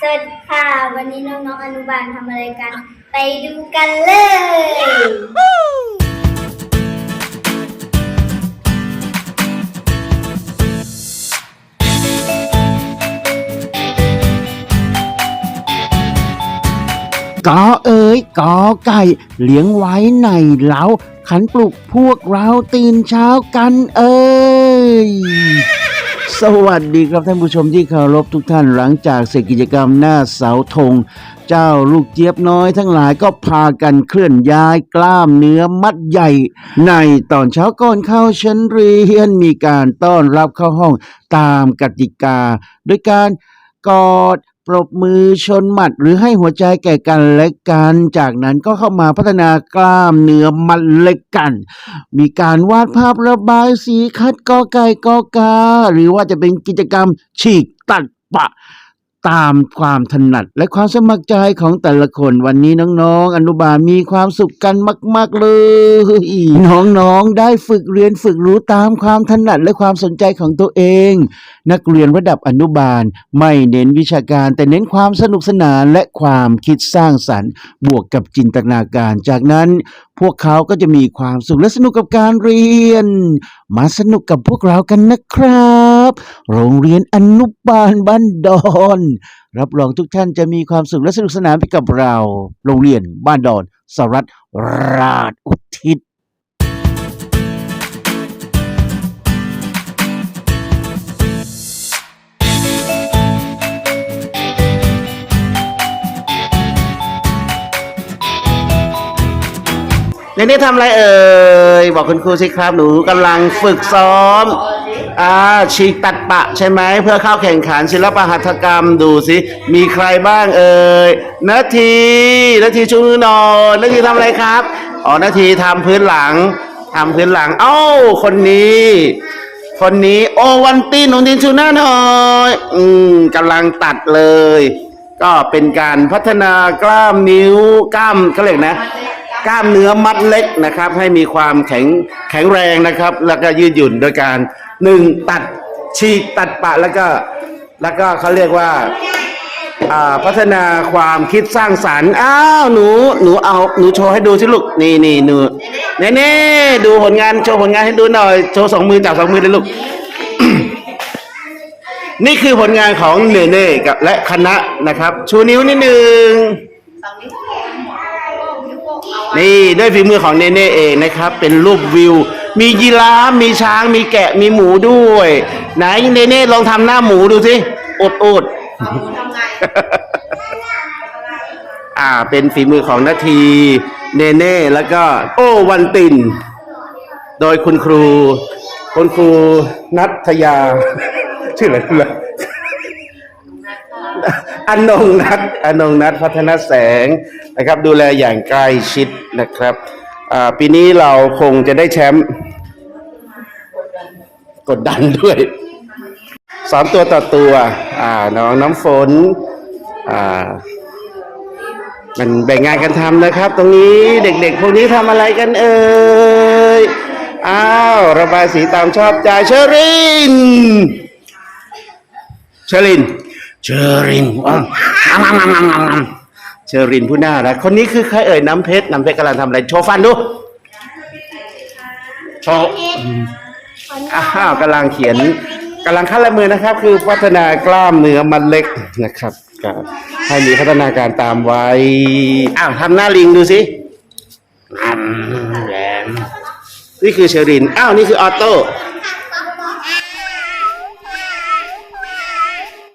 สวัสดีค่ะ วันนี้น้องๆอนุบาลทำอะไรกัน ไปดูกันเลย กอเอ๋ยกอไก่ เลี้ยงไว้ในเล้าขันปลุกพวกเราตื่นเช้ากันเอ้ย สวัสดีครับท่านผู้ชมที่เคารพทุกท่านหลังจากเสร็จกิจกรรมหน้าเสาธง เจ้าลูกเจี๊ยบน้อยทั้งหลายก็พากันเคลื่อนย้ายกล้ามเนื้อมัดใหญ่ ในตอนเช้าก่อนเข้าชั้นเรียนมีการต้อนรับเข้าห้องตามกติกา โดยการกอด ปรบมือชนหมัดหรือให้หัวใจแก่กันและกันจากนั้นก็เข้ามาพัฒนากล้ามเนื้อมัดเล็กกัน มีการวาดภาพระบายสีคัดกอไก่กอกา หรือว่าจะเป็นกิจกรรมฉีกตัดปะ ตามความถนัดและความสมัครใจของแต่ละคนวันนี้น้องๆ อนุบาลมีความสุขกันมาก ๆ เลย น้องๆ ได้ฝึกเรียนฝึกรู้ตามความถนัดและความสนใจของตัวเอง นักเรียนระดับอนุบาลไม่เน้นวิชาการ แต่เน้นความสนุกสนานและความคิดสร้างสรรค์ บวกกับจินตนาการ จากนั้น พวกเขาก็จะมีความสุขและสนุกกับการเรียน มาสนุกกับพวกเรากันนะครับ โรงเรียนอนุบาลบ้านดอน รับรองทุกท่านจะมีความสุขและสนุกสนานไปกับเรา โรงเรียนบ้านดอน สรัตราชอุทิศ ในนี้ทำอะไรเอ่ยบอกคุณครูสิครับหนูกำลังฝึกซ้อมอ่าฉีกตัดปะใช่ไหมเพื่อเข้าแข่งขันศิลปหัตถกรรมดูสิมีใครบ้างเอ่ยนาทีนาทีชูมือหน่อยนาทีทำอะไรครับอ๋อนาทีทำพื้นหลังทำพื้นหลัง เอ้า คนนี้ คนนี้โอวันตีนหนดินชูหน้าหน่อย อืมกำลังตัดเลย ก็เป็นการพัฒนากล้ามนิ้วกล้ามเขาเรียกนะ กล้ามเนื้อมัดเล็กนะครับ ให้มีความแข็งแข็งแรงนะครับ แล้วก็ยืดหยุ่นโดยการหนึ่งตัดฉีกตัดปะแล้วก็แล้วก็เขาเรียกว่าอ่าพัฒนาความคิดสร้างสรรค์อ้าวหนูหนูเอาหนูโชว์ให้ดูสิลูกนี่นี่หนูเน่เน่ดูผลงานโชว์ผลงานให้ดูหน่อยโชว์สองมือจับสองมือเลยลูก นี่คือผลงานของเน่เน่กับและคณะนะครับ ชูนิ้วนิดนึงนี่ ด้วยฝีมือของเนเน่เองนะครับ เป็นรูปวิว มียีราฟมีช้างมีแกะมีหมูด้วย ไหนเนเน่ลองทำหน้าหมูดูสิอดอดอ่า เป็นฝีมือของนาที เนเน่แล้วก็ โอ้วันติน โดยคุณครู คุณครูนัทยา ชื่ออะไรล่ะ อนงนัทอนงนัทพัฒนแสงนะครับ ดูแลอย่างใกล้ชิดนะครับปีนี้เราคงจะได้แชมป์กดดันด้วยสอนตัวต่อตัว อ่าน้องน้ำฝน อ่า มันแบ่งงานกันทำนะครับ ตรงนี้เด็กๆ พวกนี้ทำอะไรกันเอ่ย อ้าว ระบายสีตามชอบใจเชอริน เชอริน เชอรินอ้าวงามงามงามงามงามเชอรินผู้น่ารักคนนี้คือใครเอ่ยน้ำเพชรน้ำเพชรกำลังทำอะไรโชว์ฟันดูโชว์อ้าวกำลังเขียนกำลังขั้นละมือนะครับ คือพัฒนากล้ามเนื้อมันเล็กนะครับก็ให้มีพัฒนาการตามวัยอ้าวทำหน้าลิงดูสิอืมแหลมนี่คือเชอรินอ้าวนี่คือออโต้